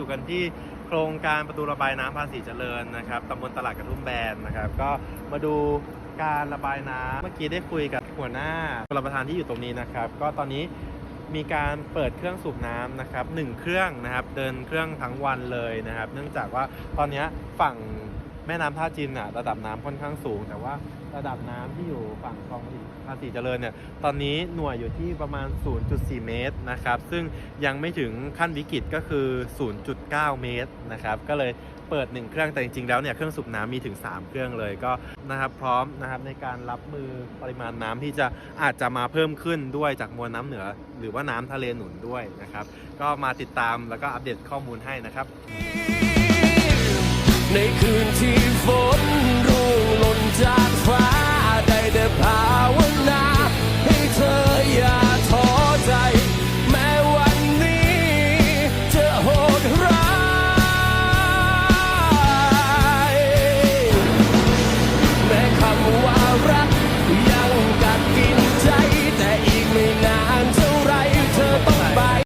อยู่กันที่โครงการประตูระบายน้ำภาษีเจริญนะครับตำบลตลาดกระทุ่มแบนนะครับ ก็มาดูการระบายน้ำเมื่อกี้ได้คุยกับหัวหน้าชลประทานที่อยู่ตรงนี้นะครับ ก็ตอนนี้มีการเปิดเครื่องสูบน้ำนะครับหนึ่งเครื่องนะครับ เดินเครื่องทั้งวันเลยนะครับ เนื่องจากว่าตอนนี้ฝั่ง แม่น้ำท่าจีนน่ะระดับน้ำค่อนข้างสูง แต่ว่าระดับน้ำที่อยู่ฝั่งคลองภาษีเจริญเนี่ยตอนนี้หน่วยอยู่ที่ประมาณ 0.4 เมตรนะครับ ซึ่งยังไม่ถึงขั้นวิกฤตก็คือ 0.9 เมตรนะครับ ก็เลยเปิด 1 เครื่องแต่จริงๆแล้วเนี่ยเครื่องสูบน้ำมีถึง 3 เครื่องเลยก็นะครับพร้อมนะครับในการรับมือปริมาณน้ำที่จะอาจจะมาเพิ่มขึ้นด้วยจากมวลน้ำเหนือ หรือว่าน้ำทะเลหนุนด้วยนะครับ ก็มาติดตามแล้วก็อัปเดตข้อมูลให้นะครับในคื นที่